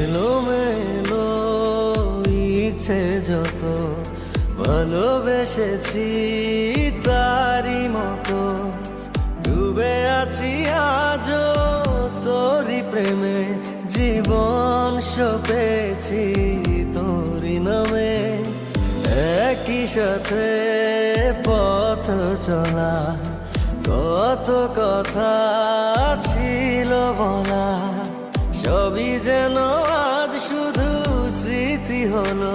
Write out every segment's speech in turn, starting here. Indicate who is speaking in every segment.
Speaker 1: এলো মেলো ইচ্ছে যত, ভালোবেসেছি তারি মতো। ডুবে আছি আজও তোরি প্রেমে, জীবন সপেছি তোরি নামে। একই সাথে পথ চলা, কত কথা ছিল বলা। হলো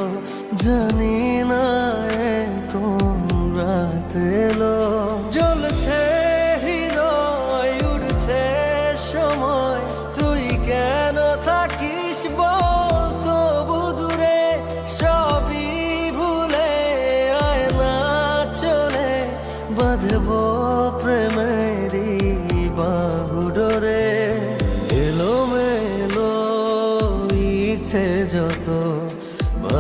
Speaker 1: জানি না কোন রাত এলো। জ্বলছে হৃদয়, উড়ছে সময়। তুই কেন থাকিস বল তবু দূরে সবই ভুলে আয় না চলে। বাঁধবো প্রেমেরই বাহুডোরে। এলো মেলো ইচ্ছে যত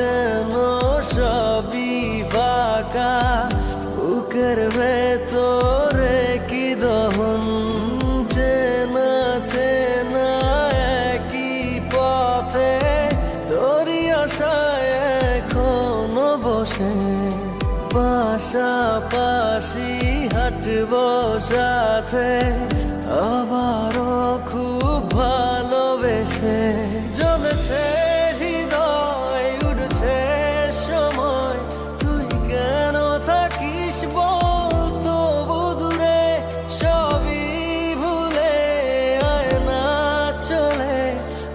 Speaker 1: যেন সবই ফাঁকা? বুকের ভেতরে কি দহন? চেনা চেনা একই পথে, তোরই আশায় এখনও বসে। পাশাপাশি হাঁটব সাথে, আবারও খুব ভালোবেসে।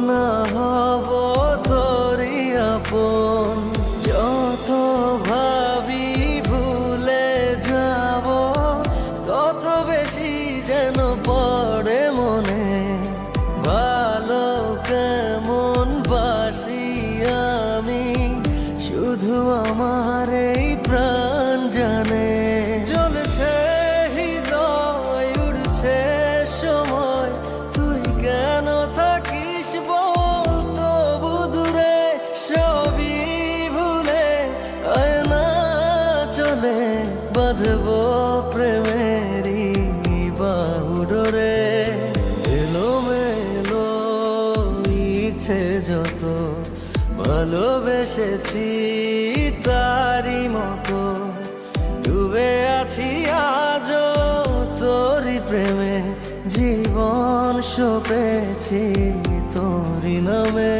Speaker 1: না হব তোরি আপন। যত ভাবি ভুলে যাব, তত বেশি যেন পড়ে মনে। ভালো কেমন বাসি আমি, শুধু আমার এই প্রাণ জানে। চলে বাঁধবো প্রেমেরই বাহুডোরে এলো মেলো ইচ্ছে যত ভালোবেসেছি তারি মতো ডুবে আছি আজ তোরি প্রেমে জীবন সপেছি তোরি নামে